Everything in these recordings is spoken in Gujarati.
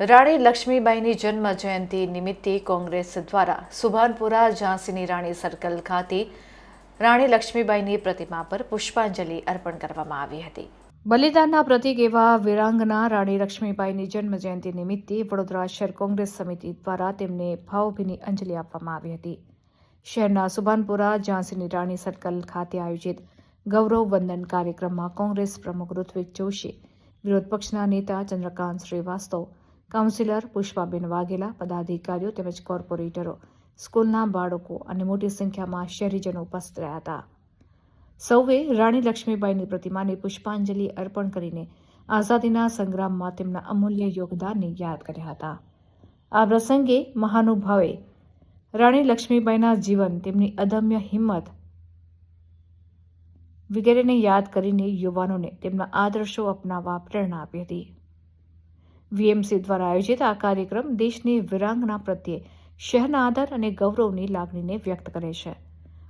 રાણી લક્ષ્મીબાઈની જન્મ જયંતિ નિમિત્તે કોંગ્રેસ દ્વારા સુભાનપુરા ઝાંસીની રાણી સર્કલ ખાતે રાણી લક્ષ્મીબાઈની પ્રતિમા પર પુષ્પાંજલિ અર્પણ કરવામાં આવી હતી. બલિદાનના પ્રતિક એવા વીરાંગના રાણી લક્ષ્મીબાઈની જન્મ જયંતિ નિમિત્તે વડોદરા શહેર કોંગ્રેસ સમિતિ દ્વારા તેમને ભાવભીની અંજલિ આપવામાં આવી હતી. શહેરના સુભાનપુરા ઝાંસીની રાણી સર્કલ ખાતે આયોજિત ગૌરવ વંદન કાર્યક્રમમાં કોંગ્રેસ પ્રમુખ ઋત્વિક જોશી વિરોધ પક્ષના નેતા ચંદ્રકાંત શ્રીવાસ્તવ કાઉન્સિલર પુષ્પાબેન વાઘેલા, પદાધિકારીઓ તેમજ કોર્પોરેટરો, સ્કૂલના બાળકો અને મોટી સંખ્યામાં શહેરીજનો ઉપસ્થિત રહ્યા હતા. સૌએ રાણી લક્ષ્મીબાઈની પ્રતિમાને પુષ્પાંજલિ અર્પણ કરીને આઝાદીના સંગ્રામમાં તેમના અમૂલ્ય યોગદાનને યાદ કર્યા હતા. આ પ્રસંગે મહાનુભાવે રાણી લક્ષ્મીબાઈના જીવન, તેમની અદમ્ય હિંમત વગેરેને યાદ કરીને યુવાનોને તેમના આદર્શો અપનાવવા પ્રેરણા આપી હતી. વીએમસી દ્વારા આયોજિત આ કાર્યક્રમ દેશની વિરાંગના પ્રત્યે શહેરના આદર અને ગૌરવની લાગણીને વ્યક્ત કરે છે.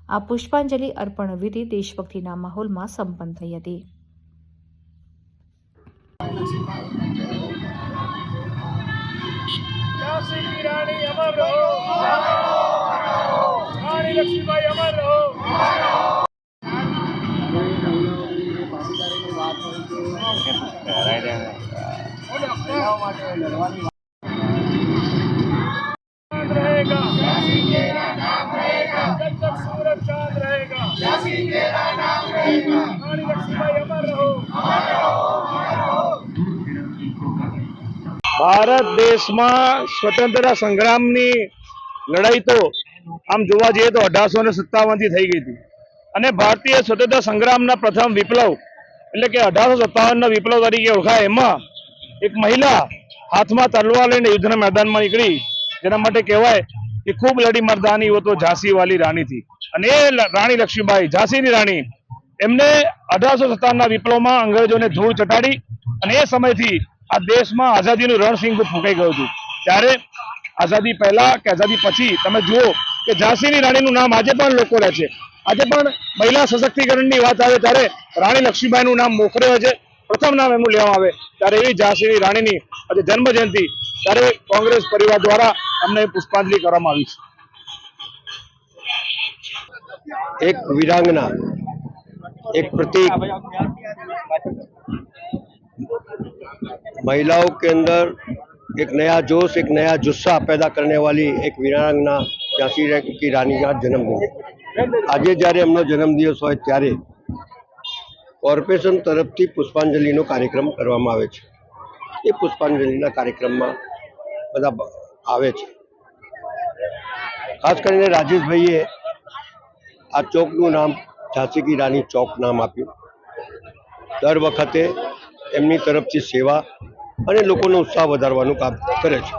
આ પુષ્પાંજલિ અર્પણ વિધિ દેશભક્તિના માહોલમાં સંપન્ન થઈ હતી. રાણી લક્ષ્મીબાઈ અમર રહો. ભારત દેશમાં સ્વતંત્રતા સંગ્રામની લડાઈ તો આમ જોવા જઈએ તો અઢારસો ને સત્તાવનથી થઈ ગઈ હતી. અને ભારતીય સ્વતંત્રતા સંગ્રામના પ્રથમ વિપ્લવ એટલે કે અઢારસો સત્તાવનના વિપ્લવ તરીકે ઓળખાય. એમાં એક મહિલા હાથમાં તલવાર લઈને યુદ્ધના મેદાનમાં નીકળી. જેના માટે કહેવાય કે ખૂબ લડી મરદાની वो તો ઝાંસી વાલી અને એ રાણી લક્ષ્મીબાઈ, ઝાંસીની રાણી. એમને અઢારસો સત્તાવનના વિપ્લવમાં અંગ્રેજોને ધૂળ ચટાડી અને એ સમયથી આ દેશમાં આઝાદીનું રણસિંગ ફૂંકાઈ ગયું હતું. ત્યારે આઝાદી પહેલા કે આઝાદી પછી તમે જુઓ કે ઝાંસીની રાણીનું નામ આજે પણ લોકો લે છે. આજે પણ મહિલા સશક્તિકરણની વાત આવે ત્યારે રાણી લક્ષ્મીબાઈનું નામ મોખરે હોય છે પ્રથમ નામ એમનું લેવામાં આવે ત્યારે એવી ઝાંસીની રાણીની આજે જન્મ જયંતિ ત્યારે કોંગ્રેસ પરિવાર દ્વારા અમને પુષ્પાંજલિ કરવામાં આવી છે एक वीरांगना एक प्रतीक महिलाओं के अंदर एक नया जोश एक नया जुस्सा पैदा करने वाली एक વીરાંગના ઝાંસી રા- કી રાણીના જન્મદિન આજે જ્યારે એમનો જન્મદિવસ હોય ત્યારે કોર્પોરેશન તરફથી પુષ્પાંજલિનો કાર્યક્રમ કરવામાં આવે છે. એ પુષ્પાંજલિના કાર્યક્રમમાં બધા આવે છે. ખાસ કરીને રાજેશભાઈએ આ ચોકનું નામ ઝાંસી કી રાની ચોક નામ આપ્યું. દર વખતે એમની તરફથી સેવા અને લોકોનો ઉત્સાહ વધારવાનું કામ કરે છે.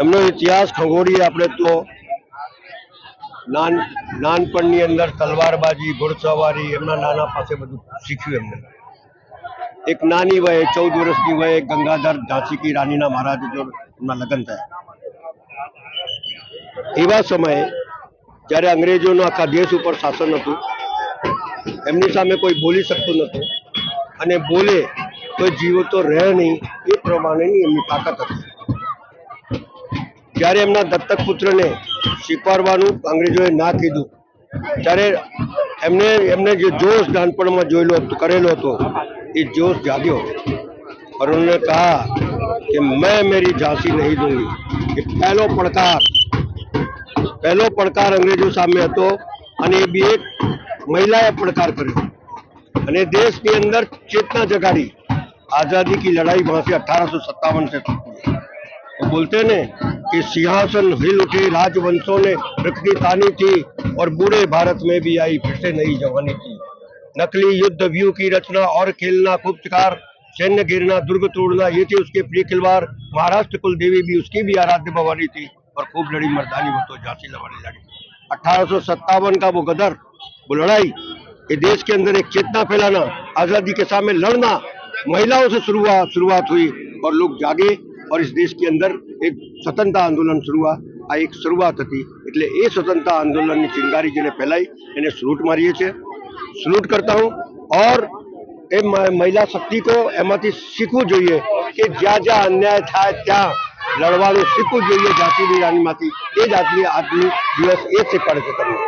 એમનો ઇતિહાસ ખગોળીએ આપણે તો નાન, નાનપણની અંદર તલવારબાજી, ઘોડસવારી, એમના નાના પાસે બધું શીખ્યું એમને. એક નાની વયે, ચૌદ વર્ષની વયે ગંગાધર ઝાંસી રાનીના મહારાજ એમના લગ્ન થયા. એવા સમયે, જ્યારે અંગ્રેજોનું આખા દેશ ઉપર શાસન હતું, એમની સામે કોઈ બોલી શકતું નહોતું, અને બોલે તો જીવો તો રહે નહીં, એ પ્રમાણેની એમની તાકાત હતી. જ્યારે એમના દત્તક પુત્રને સ્વીકારવાનું અંગ્રેજોએ ના કીધું. ત્યારે એમને એમને જે જોશ નાનપણમાં જોયેલો કરેલો હતો, એ જોશ જાગ્યો. પર ઉન્હોને કહા કે મેં મેરી ઝાંસી નહીં દૂંગી કે પહેલો પડકાર પહેલો પડકાર અંગ્રેજો સામે હતો અને એ બી એક મહિલાએ પડકાર કર્યો. અને દેશની અંદર ચેતના જગાડી. આઝાદી કી લડાઈ વહાં અઠારસો સત્તાવન સે બોલતે ને कि सिंहासन हिल उठे राजवंशों ने रखनी तानी थी और बूढ़े भारत में भी आई फिर से नई जवानी थी। नकली युद्ध व्यू की रचना और खेलना खूब शिकार सैन्य गिरना, दुर्ग तोड़ना, ये थी उसके प्रिय खिलवाड़। महाराष्ट्र कुल देवी भी उसकी भी आराध्य भवानी थी और खूब लड़ी मर्दानी वो तो झांसी लवानी लड़ी। अठारह सौ सत्तावन का वो गदर, वो लड़ाई ये देश के अंदर एक चेतना फैलाना, आज़ादी के सामने लड़ना, महिलाओं से शुरुआत शुरुआत हुई और लोग जागे। और इस देश के अंदर एक स्वतंत्रता आंदोलन शुरू हुआ। આ એક શરૂઆત હતી એટલે એ સ્વતંત્રતા આંદોલનની ચિંગારી જેને ફેલાઈ, એને સલૂટ મારીએ છીએ। સલૂટ કરતા હું ઓર એ મહિલા શક્તિ કો એમાંથી શીખવું જોઈએ કે જ્યાં જ્યાં અન્યાય થાય ત્યાં લડવાનું શીખવું જોઈએ જાતિની રાણીમાંથી, એ જાતની આજની આજની દિવસ એ શીખવાડે છે તમને।